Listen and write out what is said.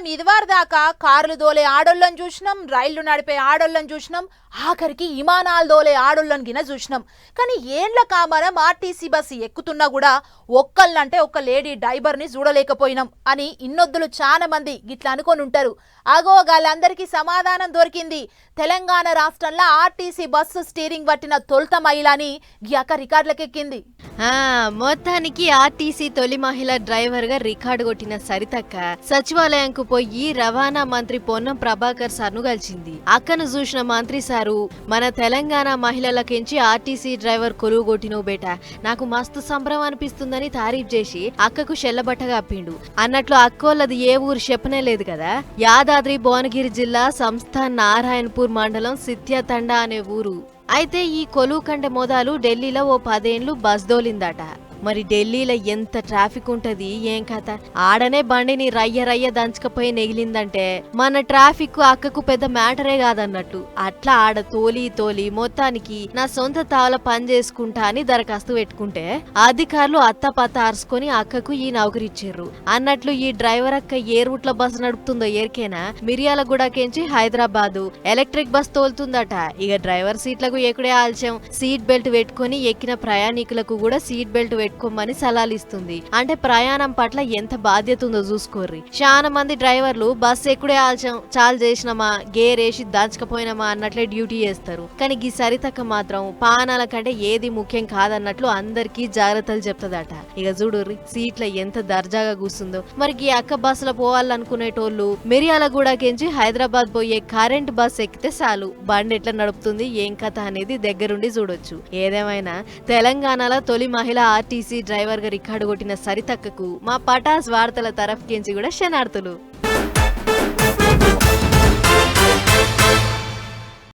మనం ఇదివారు దాకా కార్లు దోలే ఆడోళ్ళని చూసినాం రైళ్ళు నడిపే ఆడోళ్ళని చూసినాం ఆఖరికి విమానాలు దోలే ఆడోళ్ళని గిన చూసినాం. కానీ ఏండ్ల కామరం ఆర్టీసీ బస్సు ఎక్కుతున్నా కూడా ఒక్కళ్ళంటే ఒక్క లేడీ డ్రైవర్ని చూడలేకపోయినాం అని ఇన్నొద్దులు చాలా మంది గిట్లా అనుకొని ఉంటారు. అగో వాళ్ళందరికీ సమాధానం దొరికింది. తెలంగాణ రాష్ట్రంలో ఆర్టీసీ బస్సు స్టీరింగ్ పట్టిన తొలుత మహిళని గియాక రికార్డులకెక్కింది. మొత్తానికి ఆర్టీసీ తొలి మహిళ డ్రైవర్గా రికార్డు కొట్టిన సరితక్క సచివాలయంకు పోయి రవాణా మంత్రి పొన్నం ప్రభాకర్ సార్ను కలిసింది. అక్కను చూసిన మంత్రి సారు మన తెలంగాణ మహిళలకించి ఆర్టీసీ డ్రైవర్ కొలువు కొట్టినవు బేట నాకు మస్తు సంబరం అనిపిస్తుందని తారీఫ్ చేసి అక్కకు షెల్లబట్ట కప్పిండు అన్నట్లు అక్కోళ్ళది ఏ ఊరు చెప్పనే లేదు కదా? యాదాద్రి భువనగిరి జిల్లా సంస్థ నారాయణపూర్ మండలం సిత్యతండ అనే ఊరు. అయితే ఈ కొలువు కండె మొదలు ఢిల్లీలో ఓ పదేండ్లు బస్ దోలిందట. మరి ఢిల్లీలో ఎంత ట్రాఫిక్ ఉంటది ఏం కథ? ఆడనే బండిని రయ్య రయ్య దంచకపోయి నెగిలిందంటే మన ట్రాఫిక్ అక్కకు పెద్ద మ్యాటరే కాదన్నట్టు. అట్లా ఆడ తోలి తోలి మొత్తానికి నా సొంత తావల పని చేసుకుంటా అని దరఖాస్తు పెట్టుకుంటే అధికారులు అత్తపత్త అరుసుకొని అక్కకు ఈ నౌకరి ఇచ్చారు అన్నట్లు ఈ డ్రైవర్ అక్క ఏ రూట్లో బస్సు నడుపుతుందో ఎరికేనా మిర్యాలగూడకెంచి హైదరాబాదు. ఎలక్ట్రిక్ బస్ తోలుతుందట. ఇక డ్రైవర్ సీట్లకు ఎక్కడే ఆల్చం సీట్ బెల్ట్ పెట్టుకొని ఎక్కిన ప్రయాణికులకు కూడా సీట్ బెల్ట్ పెట్టుకోమని సలాలు ఇస్తుంది. అంటే ప్రయాణం పట్ల ఎంత బాధ్యత ఉందో చూసుకోర్రి. చాలా మంది డ్రైవర్లు బస్ ఎక్కడే ఆల్చం చాలు చేసినామా గేర్ వేసి దాచకపోయినామా అన్నట్లే డ్యూటీ చేస్తారు. కానీ ఈ సరితక్క మాత్రం పానాల కంటే ఏది ముఖ్యం కాదన్నట్లు అందరికీ జాగ్రత్తలు చెప్తదట. ఇక చూడుర్రి సీట్ల ఎంత దర్జాగా కూస్తుందో మరి ఈ అక్క బస్సులో పోవాలనుకునేటోళ్ళు మిర్యాలగూడకెంచి హైదరాబాద్ పోయే కరెంట్ బస్ ఎక్కితే చాలు. బండి ఎట్లా నడుపుతుంది ఏం కథ అనేది దగ్గరుండి చూడొచ్చు. ఏదేమైనా తెలంగాణలో తొలి మహిళ ఆర్టీసీ డ్రైవర్గా రికార్డు కొట్టిన సరితక్కకు మా పటాస్ వార్తల తరఫుకించి కూడా శనార్థులు